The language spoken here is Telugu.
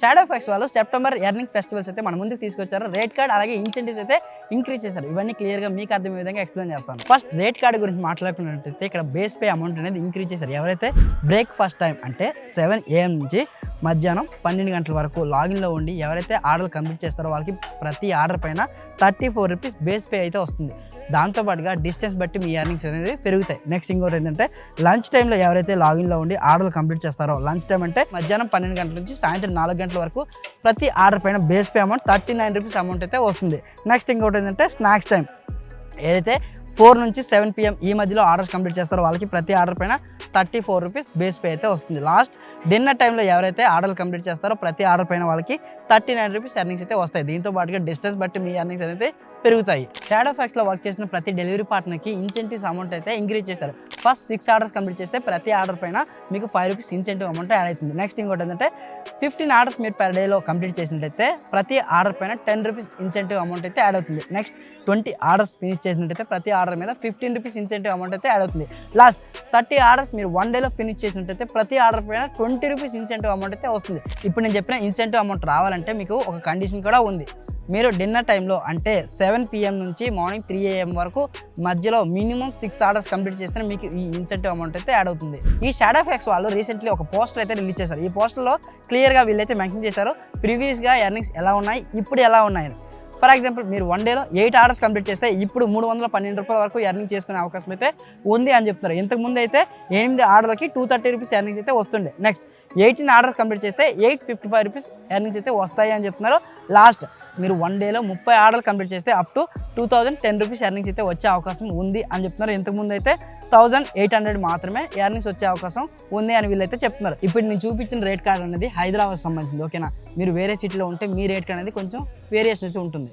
షాడో ఫెక్స్ వాళ్ళు సెప్టెంబర్ ఎర్నింగ్ ఫెస్టివల్స్ అయితే మన ముందుకు తీసుకొచ్చారు. రేట్ కార్డ్ అలాగే ఇన్సెంటివ్స్ అయితే ఇంక్రీజ్ చేశారు. ఇవన్నీ క్లియర్గా మీకు అర్థమయ్యే విధంగా ఎక్స్ప్లెయిన్ చేస్తాను. ఫస్ట్ రేట్ కార్డ్ గురించి మాట్లాడుకున్నట్టయితే ఇక్కడ బేస్ పే అమౌంట్ అనేది ఇంక్రీజ్ చేశారు. ఎవరైతే బ్రేక్ ఫస్ట్ టైం అంటే సెవెన్ ఏఎం నుంచి మధ్యాహ్నం పన్నెండు గంటల వరకు లాగిన్లో ఉండి ఎవరైతే ఆర్డర్ కంప్లీట్ చేస్తారో వాళ్ళకి ప్రతి ఆర్డర్ పైన thirty four rupees base pay అయితే వస్తుంది. దాంతోపాటుగా డిస్టెన్స్ బట్టి మీ ఎర్నింగ్స్ అనేది పెరుగుతాయి. నెక్స్ట్ ఇంకోటి ఏంటంటే లంచ్ టైంలో ఎవరైతే లాగిన్లో ఉండి ఆర్డర్లు కంప్లీట్ చేస్తారో లంచ్ టైం అంటే మధ్యాహ్నం పన్నెండు గంటల నుంచి సాయంత్రం నాలుగు గంటల వరకు ప్రతి ఆర్డర్ పైన base pay amount thirty nine rupees amount అయితే వస్తుంది. నెక్స్ట్ ఇంకోటి ఏంటంటే స్నాక్స్ టైం. ఏదైతే ఫోర్ నుంచి సెవెన్ పిఎం ఈ మధ్యలో ఆర్డర్స్ కంప్లీట్ చేస్తారో వాళ్ళకి ప్రతి ఆర్డర్ పైన thirty four rupees base pay అయితే వస్తుంది. లాస్ట్ డిన్నర్ టైంలో ఎవరైతే ఆర్డర్లు కంప్లీట్ చేస్తారో ప్రతి ఆర్డర్ పైన వాళ్ళకి థర్టీ నైన్ రూపీస్ ఎర్నింగ్స్ అయితే వస్తాయి. దీంతో పాటుగా డిస్టెన్స్ బట్టి మీ ఎర్నింగ్స్ అయితే పెరుగుతాయి. షాడో ఫ్యాక్స్లో వర్క్ చేసిన ప్రతి డెలివరీ పార్ట్నర్కి ఇన్సెంటివ్స్ అమౌంట్ అయితే ఇంక్రీజ్ చేస్తారు. ఫస్ట్ సిక్స్ ఆర్డర్స్ కంప్లీట్ చేస్తే ప్రతి ఆర్డర్ పైన మీకు five rupees incentive amount add అవుతుంది. నెక్స్ట్ ఇంకోటి ఏంటంటే ఫిఫ్టీన్ ఆర్డర్స్ మీరు పర్ డేలో కంప్లీట్ చేసినట్టయితే ప్రతి ఆర్డర్ పైన టెన్ రూపీస్ ఇన్సెంటివ్ అమౌంట్ అయితే యాడ్ అవుతుంది. నెక్స్ట్ ట్వంటీ ఆర్డర్స్ ఫినిష్ చేసినట్టయితే ప్రతి ఆర్డర్ మీద ఫిఫ్టీన్ రూపీస్ ఇన్సెంటివ్ అమౌంట్ అయితే యాడ్ అవుతుంది. లాస్ట్ థర్టీ ఆర్డర్స్ మీరు వన్ డేలో ఫినిష్ చేసినట్టయితే ప్రతి ఆర్డర్ పైన twenty twenty rupees incentive amount అయితే వస్తుంది. ఇప్పుడు నేను చెప్పిన ఇన్సెంటివ్ అమౌంట్ రావాలంటే మీకు ఒక కండిషన్ కూడా ఉంది. మీరు డిన్నర్ టైంలో అంటే సెవెన్ పిఎం నుంచి మార్నింగ్ త్రీ ఏఎం వరకు మధ్యలో మినిమం సిక్స్ ఆర్డర్స్ కంప్లీట్ చేస్తే మీకు ఈ ఇన్సెంటివ్ అమౌంట్ అయితే యాడ్ అవుతుంది. ఈ షాడో ఫ్యాక్స్ వాళ్ళు రీసెంట్లీ ఒక పోస్టర్ అయితే రిలీజ్ చేశారు. ఈ పోస్టర్లో క్లియర్గా వీళ్ళైతే మెన్షన్ చేశారు. ప్రీవియస్గా ఎర్నింగ్స్ ఎలా ఉన్నాయి? ఇప్పుడు ఎలా ఉన్నాయి? ఫర్ ఎగ్జాంపుల్ మీరు వన్ డేలో ఎయిట్ ఆర్డర్స్ కంప్లీట్ చేస్తే ఇప్పుడు మూడు వందల పన్నెండు రూపాయల వరకు ఎర్నింగ్ చేసుకునే అవకాశం అయితే ఉంది అని చెప్తున్నారు. ఇంతకు ముందు అయితే ఎనిమిది ఆర్డర్లకి టూ థర్టీ రూపీస్ ఎర్నింగ్స్ అయితే వస్తుండే. నెక్స్ట్ ఎయిటీన్ ఆర్డర్స్ కంప్లీట్ చేస్తే eight fifty five rupees earnings అయితే వస్తాయి అని చెప్తున్నారు. లాస్ట్ మీరు వన్ డేలో ముప్పై ఆర్డర్లు కంప్లీట్ చేస్తే up to two thousand ten rupees earnings అయితే వచ్చే అవకాశం ఉంది అని చెప్తున్నారు. ఇంతకుముందు అయితే థౌజండ్ ఎయిట్ హండ్రెడ్ మాత్రమే ఎర్నింగ్స్ వచ్చే అవకాశం ఉంది అని వీళ్ళైతే చెప్తున్నారు. ఇప్పుడు నేను చూపించిన రేట్ కార్డ్ అనేది హైదరాబాద్ సంబంధించింది ఓకేనా మీరు వేరే సిటీలో ఉంటే మీ రేట్ కార్డ్ అనేది కొంచెం వేరియేషన్ అయితే ఉంటుంది.